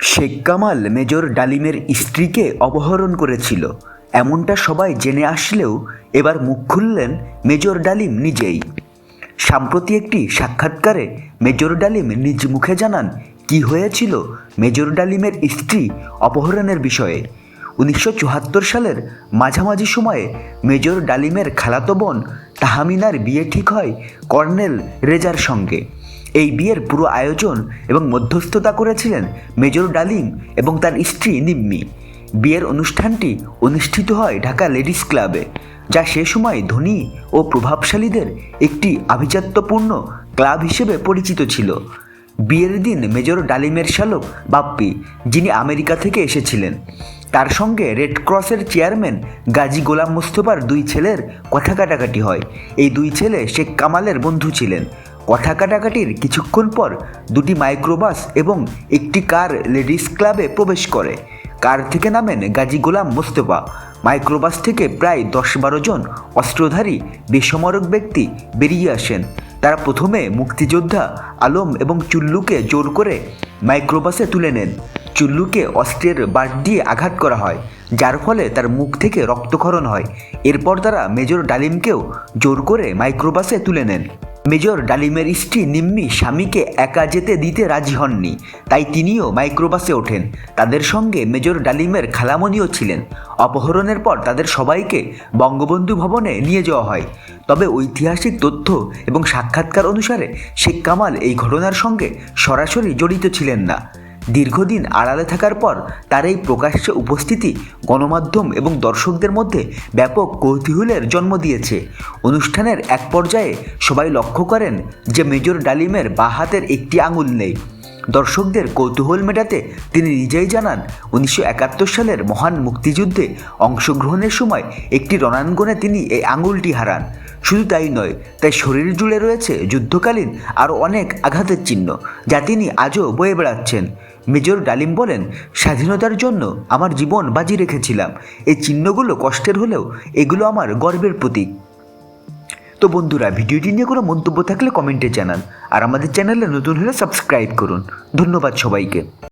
Sheikh Kamal major ডালিমের স্ত্রীকে অপহরণ করেছিল। এমনটা সবাই জেনে আসলেও এবার মুখ খুললেন মেজর ডালিম নিজেই। সাম্প্রতি একটি সাক্ষাৎকারে মেজর ডালিম নিজ মুখে জানান, কি হয়েছিল মেজর ডালিমের স্ত্রী অপহরণের বিষয়ে? উনিশশো চুয়াত্তর সালের মাঝামাঝি সময়ে মেজর ডালিমের খালাতো বোন তাহামিনার বিয়ে ঠিক হয় কর্নেল রেজার সঙ্গে। এই বিয়ের পুরো আয়োজন এবং মধ্যস্থতা করেছিলেন মেজর ডালিম এবং তার স্ত্রী নিম্মি। বিয়ের অনুষ্ঠানটি অনুষ্ঠিত হয় ঢাকা লেডিস ক্লাবে, যা সে সময় ধনী ও প্রভাবশালীদের একটি আভিজাত্যপূর্ণ ক্লাব হিসেবে পরিচিত ছিল। বিয়ের দিন মেজর ডালিমের শালক বাপ্পি, যিনি আমেরিকা থেকে এসেছিলেন, তার সঙ্গে রেড ক্রসের চেয়ারম্যান গাজী গোলাম মোস্তফার দুই ছেলের কথা কাটাকাটি হয়। এই দুই ছেলে শেখ কামালের বন্ধু ছিলেন। কথা কাটাকাটির কিছুক্ষণ পর দুটি মাইক্রোবাস এবং একটি কার লেডিস ক্লাবে প্রবেশ করে। কার থেকে নামেন গাজী গোলাম মোস্তফা। মাইক্রোবাস থেকে প্রায় দশ বারো জন অস্ত্রধারী, বেসমরক ব্যক্তি বেরিয়ে আসেন। তারা প্রথমে মুক্তিযোদ্ধা, আলম এবং চুল্লুকে জোর করে মাইক্রোবাসে তুলে নেন। চুল্লুকে অস্ত্রের বাট দিয়ে আঘাত করা হয়, যার ফলে তার মুখ থেকে রক্তক্ষরণ হয়। এরপর তারা মেজর ডালিমকেও জোর করে মাইক্রোবাসে তুলে নেন। মেজর ডালিমের স্ত্রী নিম্মি স্বামীকে একা যেতে দিতে রাজি হননি, তাই তিনিও মাইক্রোবাসে ওঠেন। তাদের সঙ্গে মেজর ডালিমের খালামণিও ছিলেন। অপহরণের পর তাদের সবাইকে বঙ্গবন্ধু ভবনে নিয়ে যাওয়া হয়। তবে ঐতিহাসিক তথ্য এবং সাক্ষাৎকার অনুসারে শেখ কামাল এই ঘটনার সঙ্গে সরাসরি জড়িত ছিলেন না। দীর্ঘদিন আড়ালে থাকার পর তার এই প্রকাশ্যে উপস্থিতি গণমাধ্যম এবং দর্শকদের মধ্যে ব্যাপক কৌতূহলের জন্ম দিয়েছে। অনুষ্ঠানের এক পর্যায়ে সবাই লক্ষ্য করেন যে মেজর ডালিমের বাঁ হাতের একটি আঙুল নেই। দর্শকদের কৌতূহল মেটাতে তিনি নিজেই জানান, উনিশশো একাত্তর সালের মহান মুক্তিযুদ্ধে অংশগ্রহণের সময় একটি রণাঙ্গনে তিনি এই আঙুলটি হারান। শুধু তাই নয়, তাই শরীর জুড়ে রয়েছে যুদ্ধকালীন আরও অনেক আঘাতের চিহ্ন, যা তিনি আজও বয়ে বেড়াচ্ছেন। মেজর ডালিম বলেন, স্বাধীনতার জন্য আমার জীবন বাজি রেখেছিলাম। এই চিহ্নগুলো কষ্টের হলেও এগুলো আমার গর্বের প্রতীক। তো বন্ধুরা, ভিডিওটি নিয়ে কোনো মন্তব্য থাকলে কমেন্টে জানান। আর আমাদের চ্যানেলে নতুন হলে সাবস্ক্রাইব করুন। ধন্যবাদ সবাইকে।